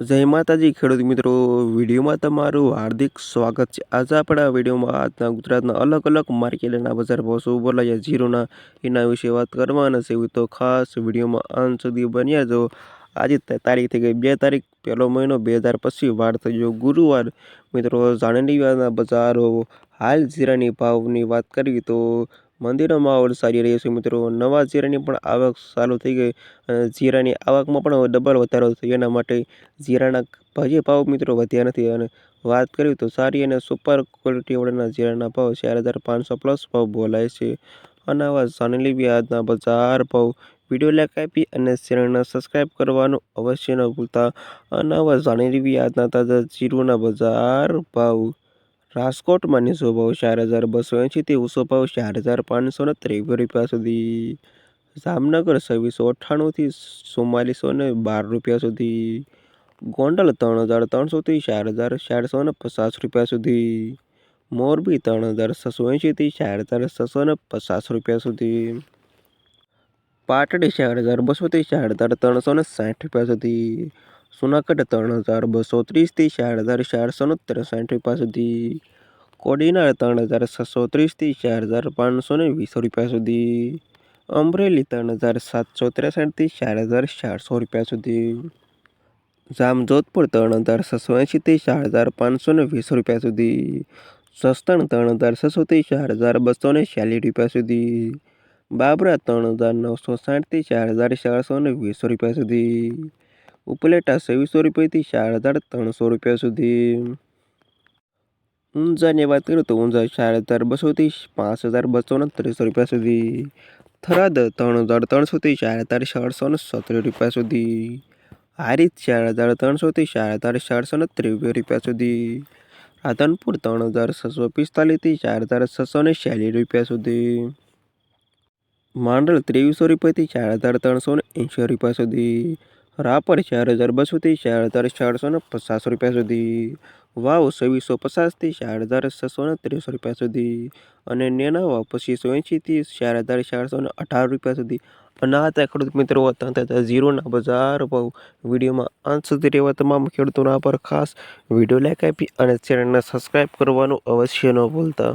જય માતાજી, ખેડૂત મિત્રો. વિડીયોમાં તમારું હાર્દિક સ્વાગત છે. આજે આપણે વિડીયોમાં આજના ગુજરાતના અલગ અલગ માર્કેટના બજાર ભાવ શું બોલાયા જીરોના એના વિશે વાત કરવાના છે તો ખાસ વિડીયોમાં અંત સુધી બન્યા જો આજે તારીખ થઈ ગઈ, બે તારીખ પહેલો મહિનો બે હજાર પછી વાર થઈ ગયો ગુરુવાર. મિત્રો, જાણેલી બજારો હાલ જીરાની ભાવની વાત કરીએ તો મંદિરનો માહોલ સારી રહ્યો છે મિત્રો. નવા જીરાની પણ આવક ચાલુ થઈ ગઈ. અને જીરાની આવકમાં પણ ડબલ વધારો થયો. એના માટે જીરાના ભાજી ભાવ મિત્રો વધ્યા નથી. અને વાત કરીએ તો સારી અને સુપર ક્વોલિટીવાળાના જીરાના ભાવ ચાર હજાર પાંચસો પ્લસ ભાવ બોલાય છે. અને આવા જાણેલી વ્યાજના બજાર ભાવ. વીડિયો લાઈક આપી અને ચેનલને સબસ્ક્રાઈબ કરવાનું અવશ્ય ન ભૂલતા. અને આવા જાણેલી વ્યાજના તાજા જીરુના બજાર ભાવ. રાજકોટમાં નીચો ભાવ ચાર હજાર બસો એંશીથી ઊંચો ભાવ ચાર હજાર પાંચસો ને ત્રેવીસ રૂપિયા સુધી. જામનગર છવ્વીસો અઠ્ઠાણુંથી ચુમ્માલીસો ને બાર રૂપિયા સુધી. ગોંડલ ત્રણ હજાર ત્રણસોથી ચાર હજાર ચારસો ને પચાસ રૂપિયા સુધી. મોરબી ત્રણ હજાર છસો એંશીથી ચાર હજાર છસો ને પચાસ રૂપિયા સુધી. પાટડી ચાર હજાર બસોથી ચાર હજાર ત્રણસો ને સાઠ રૂપિયા સુધી. જુનાગઢ ત્રણ હજાર બસો ત્રીસથી ચાર હજાર ચારસો ને ત્રેસઠ રૂપિયા સુધી. કોડીનાર ત્રણ હજાર છસો ત્રીસથી ચાર હજાર પાંચસો ને વીસ રૂપિયા સુધી. અમરેલી ત્રણ હજાર સાતસો ત્રેસઠથી ચાર હજાર ચારસો રૂપિયા સુધી. જામજોધપુર ત્રણ હજાર છસો એંશીથી ચાર હજાર પાંચસો ને વીસ રૂપિયા સુધી. સસ્તણ ત્રણ હજાર છસોથી ચાર હજાર બસો ને ચાલીસ રૂપિયા સુધી. બાબરા ત્રણ હજાર નવસો સાઠથી ચાર હજાર ચારસો ને વીસ રૂપિયા સુધી. ઉપલેટા સવીસો રૂપિયાથી ચાર હજાર ત્રણસો રૂપિયા સુધી. ઊંઝાની વાત કરું તો ઊંઝા ચાર હજાર બસોથી પાંચ હજાર બસો ને ત્રીસો રૂપિયા સુધી. થરાદ ત્રણ હજાર ત્રણસોથી ચાર હજાર ચારસો ને સત્તર રૂપિયા સુધી. હારીજ ચાર હજાર ત્રણસોથી ચાર હજાર ચારસો ને ત્રેવીસ રૂપિયા સુધી. રાધનપુર ત્રણ હજાર છસો પિસ્તાલીસથી ચાર હજાર છસો ને ચાલીસ રૂપિયા સુધી. માંડળ ત્રેવીસો રૂપિયાથી ચાર હજાર ત્રણસો ને એંશી રૂપિયા સુધી. રાપર ચાર હજાર બસોથી ચાર હજાર ચારસો ને પચાસ રૂપિયા સુધી. વાવ છવ્વીસો પચાસથી ચાર હજાર છસો ને ત્રીસ રૂપિયા સુધી અને નેના વાવ પચીસો એંશીથી ચાર હજાર ચારસો ને અઢાર રૂપિયા સુધી. અને આ હતા ખેડૂત મિત્રો ઝીરોના બજાર ભાવ. વિડીયોમાં અંત સુધી રહેવા તમામ ખેડૂતોના પર ખાસ વીડિયો લાઈક આપી અને ચેનલને સબસ્ક્રાઈબ કરવાનું અવશ્ય ન ભૂલતા.